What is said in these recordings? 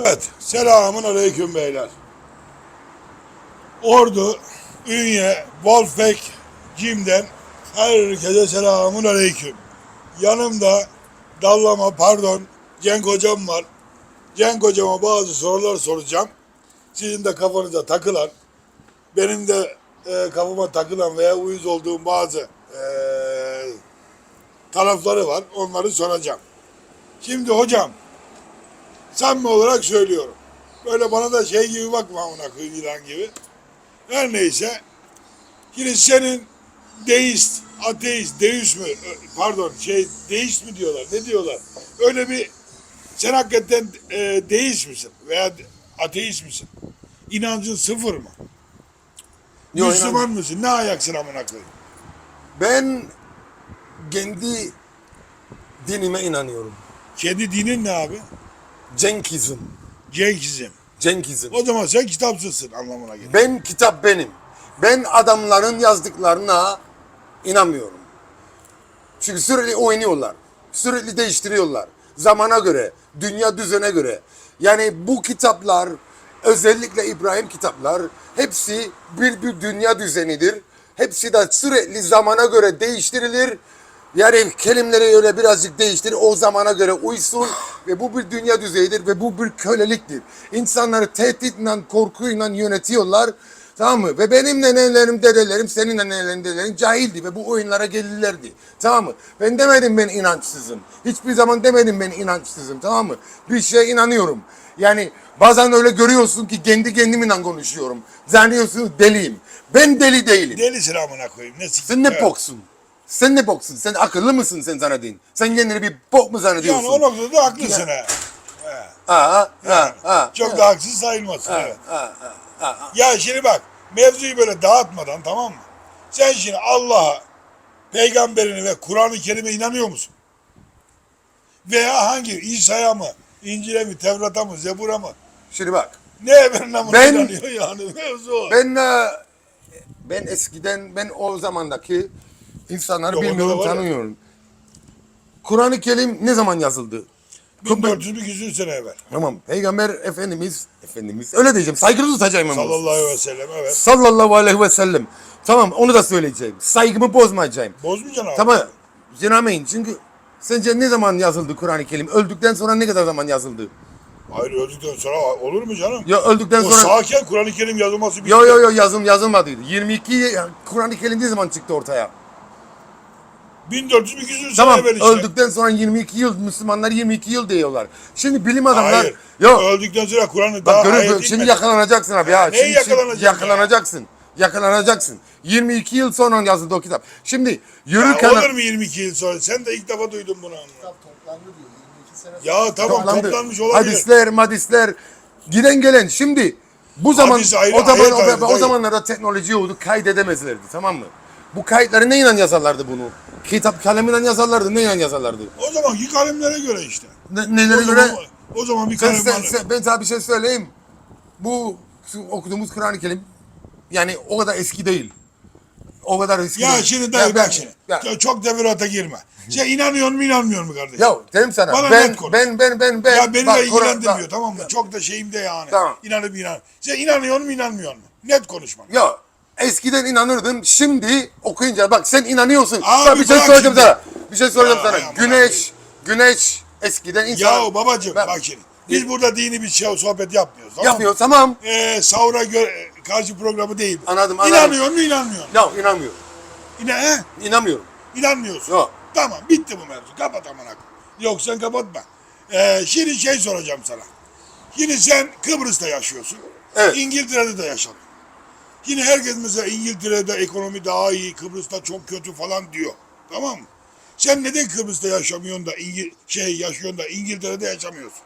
Evet, selamun aleyküm beyler. Ordu, Ünye, Wolfpack, Cim'den herkese selamun aleyküm. Yanımda dallama pardon Cenk hocam var. Cenk hocama bazı sorular soracağım. Sizin de kafanıza takılan, benim de e, kafama takılan veya uyuz olduğum bazı e, tarafları var. Onları soracağım. Şimdi hocam samimi olarak söylüyorum. Böyle bana da şey gibi bakma amına koyayım yılan gibi. Her neyse. Şimdi senin deist, ateist, deist mi? Pardon şey deist mi diyorlar? Ne diyorlar? Öyle bir sen hakikaten e, deist misin? Veya ateist misin? İnancın sıfır mı? Yo, Müslüman inan- mısın? Ne ayaksın amına koyayım? Ben kendi dinime inanıyorum. Kendi dinin ne abi? Cenkizm. Cenkizm. Cenkizm. O zaman sen kitapsızsın anlamına gelir. Ben kitap benim. Ben adamların yazdıklarına inanmıyorum. Çünkü sürekli oynuyorlar. Sürekli değiştiriyorlar. Zamana göre, dünya düzene göre. Yani bu kitaplar, özellikle İbrahim kitaplar, hepsi bir, bir dünya düzenidir. Hepsi de sürekli zamana göre değiştirilir. Yani kelimeleri öyle birazcık değiştirir, o zamana göre uysun ve bu bir dünya düzeyidir ve bu bir köleliktir. İnsanları tehditle, korkuyla yönetiyorlar. Tamam mı? Ve benim nenelerim, dedelerim, senin nenelerin, dedelerin cahildi ve bu oyunlara gelirlerdi. Tamam mı? Ben demedim ben inançsızım. Hiçbir zaman demedim ben inançsızım. Tamam mı? Bir şeye inanıyorum. Yani bazen öyle görüyorsun ki kendi kendimle konuşuyorum. Zannediyorsun deliyim. Ben deli değilim. Delisin amına koyayım. Ne? Sen ne Evet. Sen ne boksun? Sen akıllı mısın sen zannedin? Sen kendini bir bok mu zannediyorsun? Yani o noktada da haklısın ha. Ha, ha, ha. Çok da haksız sayılmazsın. evet. Ha, ha, ha. Ya şimdi bak mevzuyu böyle dağıtmadan tamam mı? Sen şimdi Allah'a, peygamberine ve Kur'an-ı Kerim'e inanıyor musun? Veya hangi? İsa'ya mı? İncil'e mi? Tevrat'a mı? Zebur'a mı? Şimdi bak. Ne efendim namına Ben- inanıyor yani mevzu. Ben e, ben eskiden ben o zamandaki insanları Yok, onda bilmiyorum da var ya. tanımıyorum. Kur'an-ı Kerim ne zaman yazıldı? 1400 bir küsür sene evvel. Tamam. Peygamber Efendimiz Efendimiz öyle diyeceğim. Saygılı tutacağım ama. Sallallahu aleyhi ve sellem evet. Sallallahu aleyhi ve sellem. Tamam onu da söyleyeceğim. Saygımı bozmayacağım. Bozmayacaksın abi. Tamam. Zinameyin çünkü sence ne zaman yazıldı Kur'an-ı Kerim? Öldükten sonra ne kadar zaman yazıldı? Hayır öldükten sonra olur mu canım? Ya öldükten o sonra... sağken Kur'an-ı Kerim yazılması bitti. Yo yo yo yazım yazılmadıydı. 22 ya- Kur'an-ı Kerim ne zaman çıktı ortaya? 1400 bir küsür sene Tamam evvel işte. öldükten sonra 22 yıl Müslümanlar 22 yıl diyorlar. Şimdi bilim adamlar Hayır. yok Öldükten sonra Kur'an'ı daha bak görüyor ayet şimdi inmedi. yakalanacaksın abi ya. Neye Şimdi, şimdi yakalanacaksın yakalanacaksın. Yakalanacaksın. 22 yıl sonra yazıldı o kitap. Şimdi Ya yürürken olur mu 22 yıl sonra? Sen de ilk defa duydun bunu. anla. toplandı diyor 22 sene Ya tamam toplandı. toplanmış olabilir. Hadisler, madisler giden gelen. Şimdi bu zaman Hadis ayrı, o zaman ayet o, o dayı. zamanlarda teknoloji yoktu. Kaydedemezlerdi tamam mı? Bu kayıtları neyle yazarlardı bunu? Kitap kalemiyle yazarlardı. Neyle yazarlardı? O zamanki kalemlere göre işte. Ne, O nelere zaman, göre? o zaman bir kalem sen, sen- ben sana bir şey söyleyeyim. Bu okuduğumuz Kur'an-ı Kerim yani o kadar eski değil. O kadar eski Ya değil. şimdi dayı Ya bak şimdi. Ya, Ya Çok devirata girme. Sen inanıyor mu inanmıyor mu kardeşim? ya dedim sana Bana ben, ben ben ben ben ya beni bak, de ilgilendirmiyor bak- tamam mı? Çok da şeyim de yani. Tamam. İnanıp inan. Sen inanıyor mu inanmıyor mu? Net konuşma. Ya eskiden inanırdım. Şimdi okuyunca bak sen inanıyorsun. Abi Bak bir şey şimdi. sana. Bir şey Ya, sana. ya, güneş, güneş eskiden insan Ya babacığım Ben- bak şimdi. Biz burada dini bir şey sohbet yapmıyoruz. Tamam mı? yapıyor tamam. Ee, sahura göre karşı programı değil. Anladım, anladım. İnanıyor mu inanmıyor mu? Ya inanmıyorum. İna, he? İnanmıyorum. İnanmıyorsun. Yok. Tamam bitti bu mevzu. Kapat amına koyayım. Yok sen kapatma. Ee, şimdi şey soracağım sana. Şimdi sen Kıbrıs'ta yaşıyorsun. Evet. İngiltere'de de yaşadın. Yine herkes mesela İngiltere'de ekonomi daha iyi, Kıbrıs'ta çok kötü falan diyor. Tamam mı? Sen neden Kıbrıs'ta yaşamıyorsun da İngil şey yaşıyorsun da İngiltere'de yaşamıyorsun?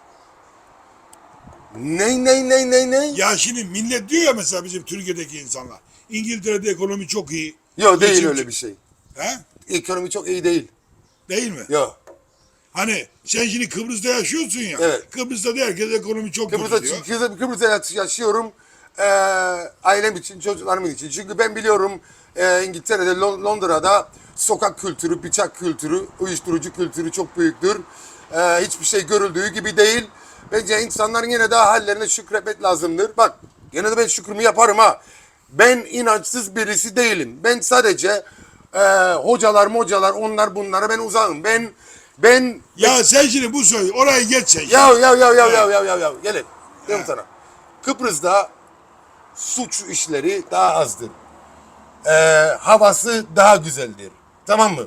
Ne ne ne ne ne? Ya şimdi millet diyor ya mesela bizim Türkiye'deki insanlar. İngiltere'de ekonomi çok iyi. Yok değil Geçim- öyle bir şey. He? Ekonomi çok iyi değil. Değil mi? Yok. Hani sen şimdi Kıbrıs'ta yaşıyorsun ya. Evet. Kıbrıs'ta da herkes ekonomi çok Kıbrıs'ta, kötü diyor. Kıbrıs'ta, Kıbrıs'ta yaşıyorum e, ailem için, çocuklarım için. Çünkü ben biliyorum e, İngiltere'de, Londra'da sokak kültürü, bıçak kültürü, uyuşturucu kültürü çok büyüktür. E, hiçbir şey görüldüğü gibi değil. Bence insanların yine daha hallerine şükretmek lazımdır. Bak yine de ben şükrümü yaparım ha. Ben inançsız birisi değilim. Ben sadece e, hocalar mocalar onlar bunlara ben uzağım. Ben ben Ya sen şimdi bu soruyu oraya geç sen. Ya ya ya ya ya ya ya ya gelin. Diyorum sana. Kıbrıs'ta suç işleri daha azdır. Ee, havası daha güzeldir. Tamam mı?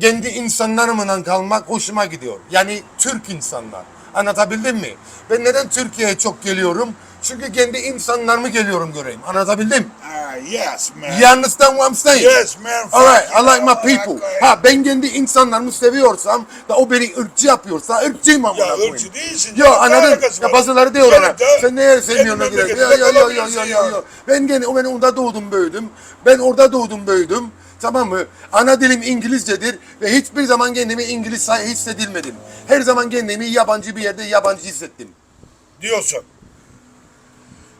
Kendi insanlarımla kalmak hoşuma gidiyor. Yani Türk insanlar. Anlatabildim mi? Ben neden Türkiye'ye çok geliyorum? Çünkü kendi insanlarımı geliyorum göreyim. Anlatabildim? Ah, yes man. You understand what I'm saying? Yes man. Alright, I like my people. koyayım. Ha ben kendi insanlarımı seviyorsam da o beni ırkçı yapıyorsa ırkçıyım ama. Ya ırkçı değilsin. Yo anladın? Ya bazıları diyor ona. Sen neye sevmiyorsun ya ya ya kalabilirsin ya ya. ya. ya. Ben gene ben orada doğdum büyüdüm. Ben orada doğdum büyüdüm. Tamam mı? Ana dilim İngilizcedir ve hiçbir zaman kendimi İngiliz hissedilmedim. Her zaman kendimi yabancı bir yerde yabancı hissettim. Diyorsun.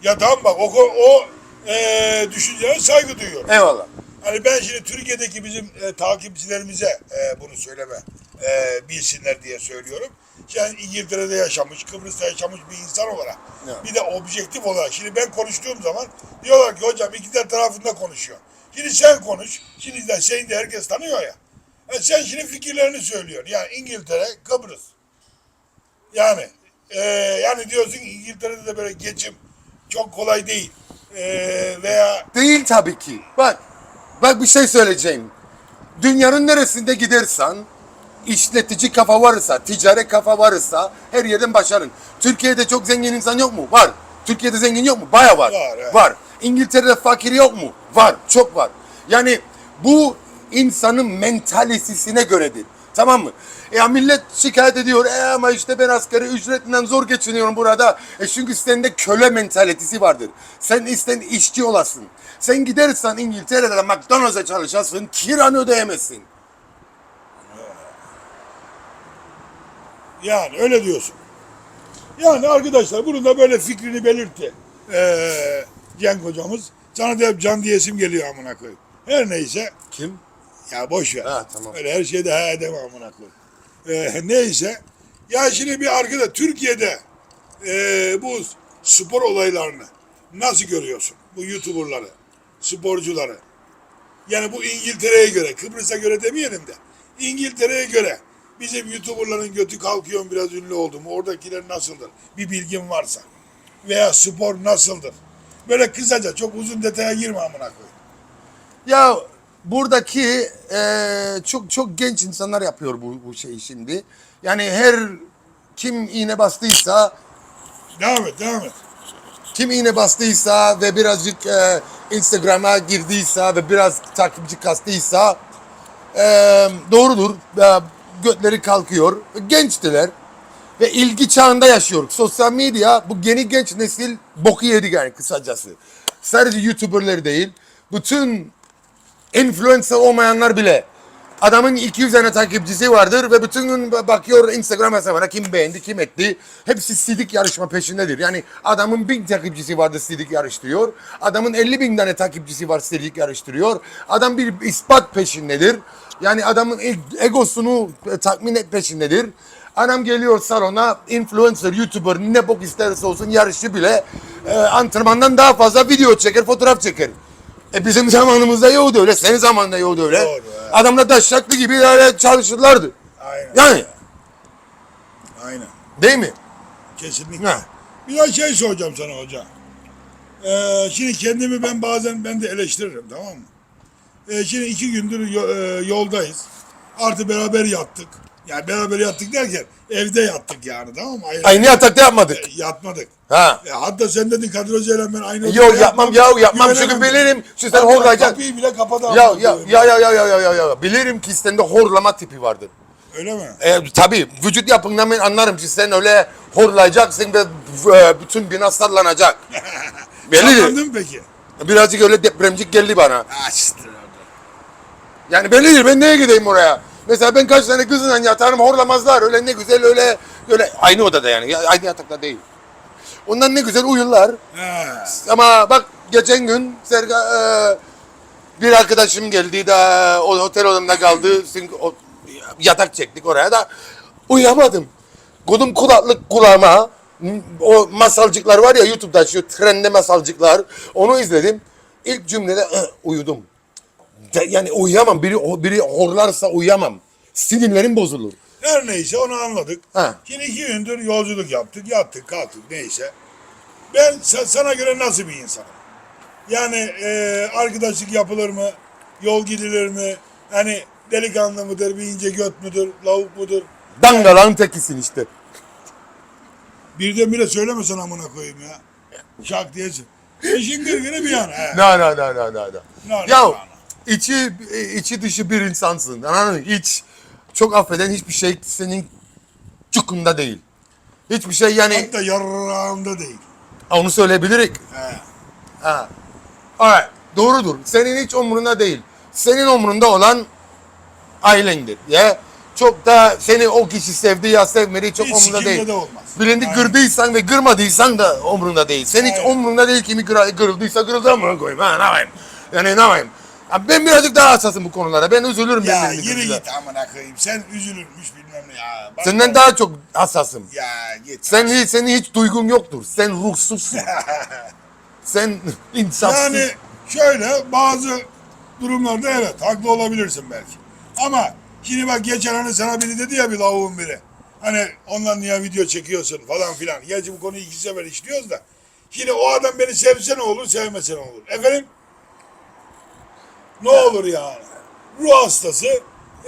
Ya tamam bak o, o e, düşüncene saygı duyuyorum. Eyvallah. Hani ben şimdi Türkiye'deki bizim e, takipçilerimize e, bunu söyleme e, bilsinler diye söylüyorum. Yani İngiltere'de yaşamış, Kıbrıs'ta yaşamış bir insan olarak. Ya. Bir de objektif olarak. Şimdi ben konuştuğum zaman diyorlar ki hocam iki de tarafında konuşuyor. Şimdi sen konuş. Şimdi de seni de herkes tanıyor ya. E sen şimdi fikirlerini söylüyorsun. Yani İngiltere, Kıbrıs. Yani e, yani diyorsun ki İngiltere'de de böyle geçim çok kolay değil. E, veya Değil tabii ki. Bak, bak bir şey söyleyeceğim. Dünyanın neresinde gidersen, işletici kafa varsa, ticari kafa varsa her yerden başarın. Türkiye'de çok zengin insan yok mu? Var. Türkiye'de zengin yok mu? Baya var. Var, evet. Var. İngiltere'de fakir yok mu? Var. Çok var. Yani bu insanın mentalitesine göredir. Tamam mı? Ya millet şikayet ediyor. E ama işte ben asgari ücretinden zor geçiniyorum burada. E çünkü sende köle mentalitesi vardır. Sen isten işçi olasın. Sen gidersen İngiltere'de McDonald's'a çalışasın, kiranı ödeyemezsin. Yani öyle diyorsun. Yani arkadaşlar bunun da böyle fikrini belirtti. Ee, Cenk hocamız. Sana da hep can diyesim geliyor amına koyayım. Her neyse Kim? Ya boş ver. Ha, tamam. Öyle her şeyde ha deme amına koyayım. Ee, neyse. Ya şimdi bir arkadaş Türkiye'de ee, bu spor olaylarını nasıl görüyorsun? Bu YouTuber'ları, sporcuları. Yani bu İngiltere'ye göre, Kıbrıs'a göre demeyelim de İngiltere'ye göre bizim YouTuber'ların götü kalkıyor biraz ünlü oldu mu? Oradakiler nasıldır? Bir bilgin varsa. Veya spor nasıldır? Böyle kısaca çok uzun detaya girme amına koyayım. Ya buradaki eee, çok çok genç insanlar yapıyor bu, bu şeyi şimdi. Yani her kim iğne bastıysa Devam et, devam et. kim iğne bastıysa ve birazcık e, Instagram'a girdiyse ve biraz takipçi kastıysa e, doğrudur. E, götleri kalkıyor. Gençtiler. Ve ilgi çağında yaşıyor. Sosyal medya bu yeni genç nesil boku yedi yani kısacası. Sadece YouTuber'ları değil. Bütün influencer olmayanlar bile adamın 200 tane takipçisi vardır ve bütün gün bakıyor Instagram hesabına kim beğendi kim etti. Hepsi sidik yarışma peşindedir. Yani adamın bin takipçisi vardır sidik yarıştırıyor. Adamın 50 bin tane takipçisi var sidik yarıştırıyor. Adam bir ispat peşindedir. Yani adamın e- egosunu e, tatmin et peşindedir. Adam geliyor salona influencer, youtuber ne bok isterse olsun yarışçı bile e, antrenmandan daha fazla video çeker, fotoğraf çeker. E bizim zamanımızda yoktu öyle, senin zamanında yoktu öyle. Doğru, evet. Adamlar taşaklı gibi öyle çalışırlardı. Aynen. Yani Aynen. değil mi? Kesinlikle. Ha. Bir daha şey soracağım sana hocam. Ee, şimdi kendimi ben bazen ben de eleştiririm tamam mı? Ee, şimdi iki gündür e, yoldayız. Artı beraber yattık. Yani beraber yattık derken evde yattık yani tamam mı? Ayrı- Aynı yatakta yapmadık. E, yatmadık. Ha. E, hatta sen dedin Kadir Hoca'yla ben aynı Yok odada yapmam ya yapmam çünkü bilirim. Şu sen Hatta horlayacaksın. Kapıyı bile kapadı. Ya ya ya ya ya ya ya ya ya. Bilirim ki sende horlama tipi vardır. Öyle mi? E, tabii vücut yapından ben anlarım ki sen öyle horlayacaksın ve e, bütün bina sallanacak. Bellidir. Sallandın mı peki? Birazcık öyle depremcik geldi bana. Açtı. Yani bellidir ben neye gideyim oraya? Mesela ben kaç tane kızla yatarım horlamazlar. Öyle ne güzel öyle öyle aynı odada yani ya- aynı yatakta değil. Ondan ne güzel uyurlar. He. Ama bak geçen gün Serga e, bir arkadaşım geldi de o otel odamda kaldı. Çünkü o, yatak çektik oraya da uyuyamadım. Kodum kulaklık kulağıma o masalcıklar var ya YouTube'da şu trende masalcıklar onu izledim. İlk cümlede uyudum. Yani uyuyamam. Biri biri horlarsa uyuyamam. Sinirlerim bozulur. Her neyse onu anladık. Ha. Şimdi iki gündür yolculuk yaptık, yattık, kalktık neyse. Ben sa- sana göre nasıl bir insanım? Yani e, arkadaşlık yapılır mı? Yol gidilir mi? Hani delikanlı mıdır, bir ince göt müdür, lavuk mudur? Dangalan tekisin işte. Birdenbire söylemesen amına koyayım ya. Şak diyesin. İşin gırgırı bir yana. he. No no no. no. No, no, Ya no, no. İçi içi dışı bir insansın. Anladın mı? Hiç çok affeden hiçbir şey senin çukunda değil. Hiçbir şey yani Hatta yarrağımda değil. onu söyleyebilirik. He. Ha. Evet, doğrudur. Senin hiç umrunda değil. Senin umrunda olan ailendir. Ya çok da seni o kişi sevdi ya sevmedi çok Hiç sikimde değil. de olmaz. Birini Aynen. kırdıysan ve kırmadıysan da umrunda değil. Sen hiç Aynen. umrunda değil kimi kıra- kırıldıysa kırıldı ama koyayım. Ha ne yapayım? Yani ne yapayım? Ya Ben birazcık daha hassasım bu konulara. Ben üzülürüm. Ya ben birini yürü git amına koyayım. Sen üzülürmüş bilmem ne ya. Bak- Senden daha çok hassasım. Ya git. Sen hiç, senin hiç duygun yoktur. Sen ruhsuzsun. Sen insafsız. Yani şöyle bazı durumlarda evet haklı olabilirsin belki. Ama şimdi bak geçen hani sana biri dedi ya bir lavuğun biri. Hani ondan niye video çekiyorsun falan filan. Gerçi bu konuyu iki sefer işliyoruz da. Şimdi o adam beni sevse ne olur sevmese ne olur. Efendim? Ne olur yani? Ruh hastası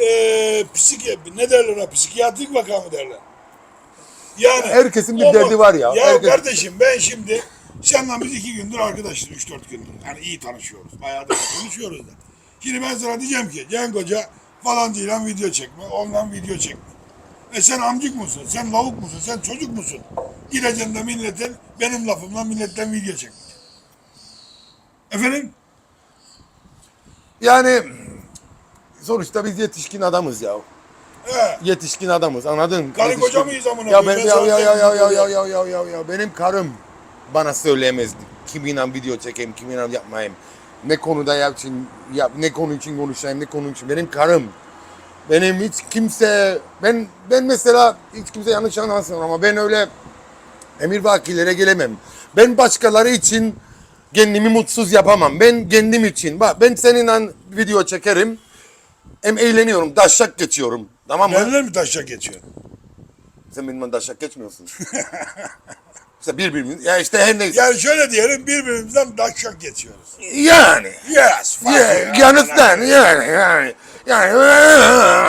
eee psiki, ne derler ona psikiyatrik vaka mı derler? Yani Herkesin bir o mu- derdi var ya. Ya Herkes- kardeşim ben şimdi seninle biz iki gündür arkadaşız, üç dört gündür. Yani iyi tanışıyoruz. Bayağı da konuşuyoruz da. Şimdi ben sana diyeceğim ki Cenk Hoca falancıyla video çekme, ondan video çekme. E sen amcık mısın, sen lavuk musun, sen çocuk musun? Gideceksin de milletin, benim lafımla milletten video çekme. Efendim? Yani sonuçta biz yetişkin adamız ya. He. Yetişkin adamız anladın? Karı Yetişkin- koca mıyız amına Ya ben ya ya ya ya ya ya ya ya ya ya benim karım bana söyleyemezdi. Kiminle video çekeyim, kiminle yapmayayım. Ne konuda yapayım, yap, ne konu için konuşayım, ne konu için. Benim karım. Benim hiç kimse, ben ben mesela hiç kimse yanlış anlamasın ama ben öyle emir vakilere gelemem. Ben başkaları için kendimi mutsuz yapamam. Ben kendim için. Bak ben seninle video çekerim. Hem eğleniyorum, daşak geçiyorum. Tamam mı? Benler mi taşak geçiyor? Sen benimle daşak geçmiyorsun. işte birbirimiz, ya işte her neyse. Yani şöyle diyelim birbirimizden taşak geçiyoruz. Yani. Yes. Yeah, understand? Yani, yani. Yani.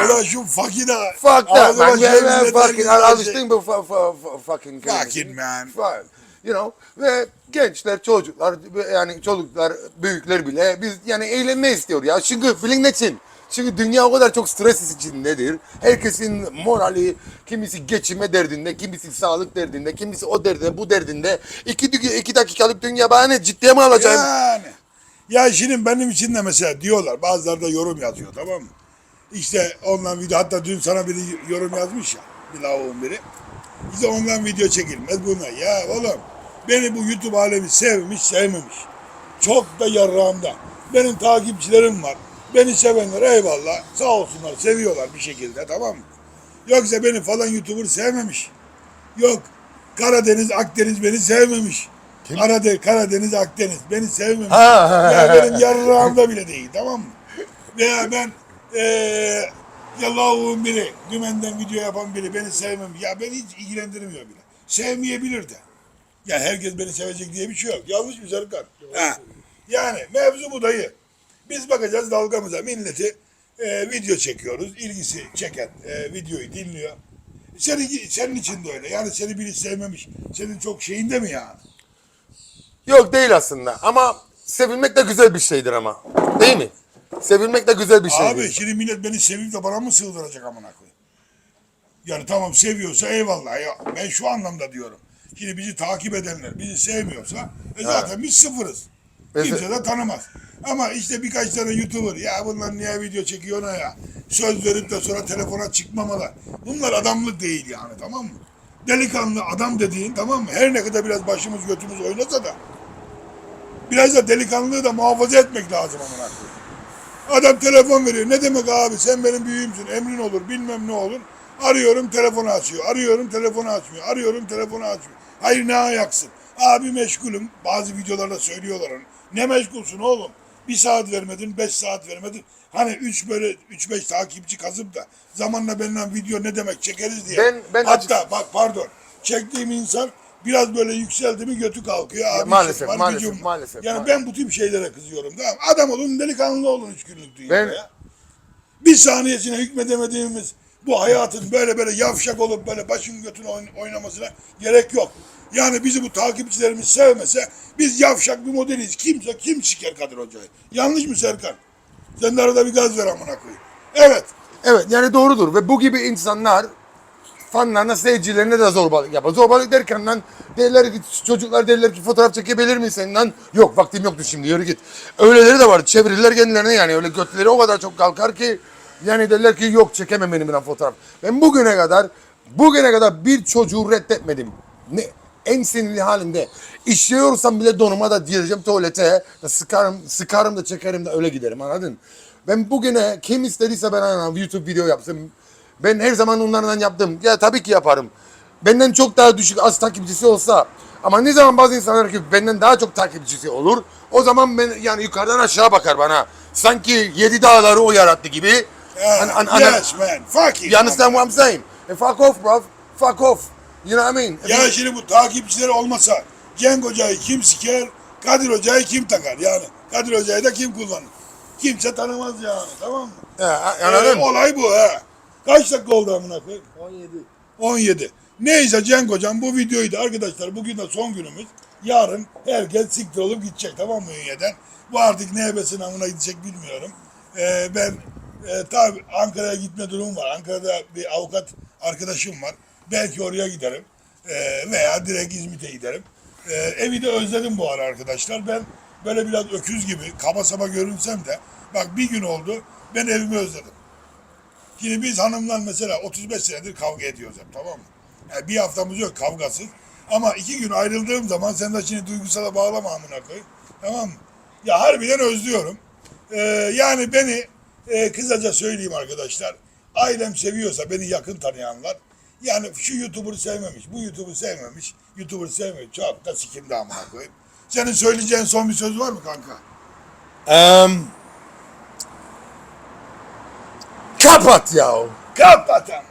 Ulan şu de Fuck that man. şey Yeah, milletten fucking. güzel Alıştın bu fucking. Fucking man. Fuck. You know. Ve gençler, çocuklar, yani çocuklar, büyükler bile biz yani eğlenme istiyor ya. Çünkü bilin ne için? Çünkü dünya o kadar çok stres içindedir. Herkesin morali, kimisi geçime derdinde, kimisi sağlık derdinde, kimisi o derdinde, bu derdinde. İki, iki dakikalık dünya bana ne ciddiye mi alacağım? Yani. Ya şimdi benim için de mesela diyorlar bazıları da yorum yazıyor tamam mı? İşte ondan video hatta dün sana biri yorum yazmış ya bir lavuğun biri. İşte ondan video çekilmez buna. Ya oğlum beni bu YouTube alemi sevmiş sevmemiş. Çok da yarrağımda. Benim takipçilerim var. Beni sevenler eyvallah. Sağ olsunlar seviyorlar bir şekilde tamam mı? Yoksa beni falan YouTuber sevmemiş. Yok Karadeniz Akdeniz beni sevmemiş. Karadeniz, Karadeniz Akdeniz beni sevmemiş. Ha, ha, ya ha. benim yarrağımda bile değil tamam mı? Veya ben eee ya lavuğun biri, dümenden video yapan biri beni sevmemiş. Ya beni hiç ilgilendirmiyor bile. Sevmeyebilir de. Ya herkes beni sevecek diye bir şey yok. Yanlış mı Serkan? Ha. Yani mevzu bu dayı. Biz bakacağız dalgamıza. Milleti e, video çekiyoruz. İlgisi çeken e, videoyu dinliyor. Senin, senin için de öyle. Yani seni biri sevmemiş. Senin çok şeyinde mi yani? Yok değil aslında ama sevilmek de güzel bir şeydir ama. Değil mi? Sevilmek de güzel bir şeydir. Abi şimdi millet beni sevip de bana mı sığdıracak amına koyayım? Yani tamam seviyorsa eyvallah. Ya ben şu anlamda diyorum. Şimdi bizi takip edenler bizi sevmiyorsa e zaten biz sıfırız. Mesela- Kimse de tanımaz. Ama işte birkaç tane YouTuber ya bunlar niye video çekiyor ona ya? Söz verip de sonra telefona çıkmamalar. Bunlar adamlık değil yani tamam mı? Delikanlı adam dediğin tamam mı? Her ne kadar biraz başımız götümüz oynasa da biraz da delikanlılığı da muhafaza etmek lazım amına koyayım. Adam telefon veriyor. Ne demek abi sen benim büyüğümsün emrin olur bilmem ne olur. Arıyorum telefonu açıyor. Arıyorum telefonu açmıyor. Arıyorum telefonu açmıyor. Hayır ne ayaksın? Abi meşgulüm. Bazı videolarda söylüyorlar onu. Ne meşgulsün oğlum? Bir saat vermedin, beş saat vermedin. Hani üç böyle üç beş takipçi kazıp da zamanla benimle video ne demek çekeriz diye. Ben- ben Hatta bak pardon. Çektiğim insan biraz böyle yükseldi mi götü kalkıyor. Abi maalesef, işim var, maalesef, gücüm maalesef, Yani maalesef. ben bu tip şeylere kızıyorum. Tamam. Adam olun, delikanlı olun üç günlük dünyada Ben- ya. Bir saniyesine hükmedemediğimiz bu hayatın böyle böyle yavşak olup böyle başın götün oyn- oynamasına gerek yok. Yani bizi bu takipçilerimiz sevmese biz yavşak bir modeliyiz. Kimse kim siker Kadir Hoca'yı. Yanlış mı Serkan? Sen de arada bir gaz ver amına koyayım. Evet. Evet yani doğrudur ve bu gibi insanlar fanlarına, seyircilerine de zorbalık yapar. Zorbalık derken lan derler ki çocuklar derler ki fotoğraf çekebilir misin lan? Yok vaktim yoktu şimdi yürü git. Öyleleri de var çevirirler kendilerine yani öyle götleri o kadar çok kalkar ki yani derler ki yok çekemem benimle fotoğraf. Ben bugüne kadar bugüne kadar bir çocuğu reddetmedim. Ne, en sinirli halinde. İşiyorsam bile donuma da gireceğim tuvalete. Da sıkarım, sıkarım da çekerim de öyle giderim anladın? Ben bugüne kim istediyse ben YouTube video yapsın. Ben her zaman onlardan yaptım. Ya tabii ki yaparım. Benden çok daha düşük az takipçisi olsa ama ne zaman bazı insanlar ki benden daha çok takipçisi olur. O zaman ben yani yukarıdan aşağı bakar bana. Sanki yedi dağları o yarattı gibi. An- an- an- yes man. Fuck it. You understand what I'm saying? E, fuck off bro. Fuck off. You know what I mean? Ya şimdi bu takipçiler olmasa Cenk Hoca'yı kim siker, Kadir Hoca'yı kim takar? Yani Kadir Hoca'yı da kim kullanır? Kimse tanımaz yani tamam mı? Ya, Ee, anladın mı? olay bu ha. Kaç dakika oldu amına koyayım? 17. 17. Neyse Cenk Hocam bu videoyu da arkadaşlar bugün de son günümüz. Yarın herkes siktir olup gidecek tamam mı Ünye'den? Bu artık ne ebesinin amına gidecek bilmiyorum. Ee, ben e, tabi Ankara'ya gitme durumum var. Ankara'da bir avukat arkadaşım var. Belki oraya giderim. Ee, veya direkt İzmit'e giderim. Ee, evi de özledim bu ara arkadaşlar. Ben böyle biraz öküz gibi kaba saba görünsem de bak bir gün oldu ben evimi özledim. Şimdi biz hanımla mesela 35 senedir kavga ediyoruz hep tamam mı? Yani bir haftamız yok kavgasız. Ama iki gün ayrıldığım zaman sen de şimdi duygusala bağlama amına koy. Tamam mı? Ya harbiden özlüyorum. Ee, yani beni e, kısaca söyleyeyim arkadaşlar. Ailem seviyorsa beni yakın tanıyanlar yani şu YouTuber'ı sevmemiş, bu YouTuber'ı sevmemiş, YouTuber'ı sevmemiş. Çok da sikimde amına koyayım. Senin söyleyeceğin son bir söz var mı kanka? Um, kapat ya. Kapat amına.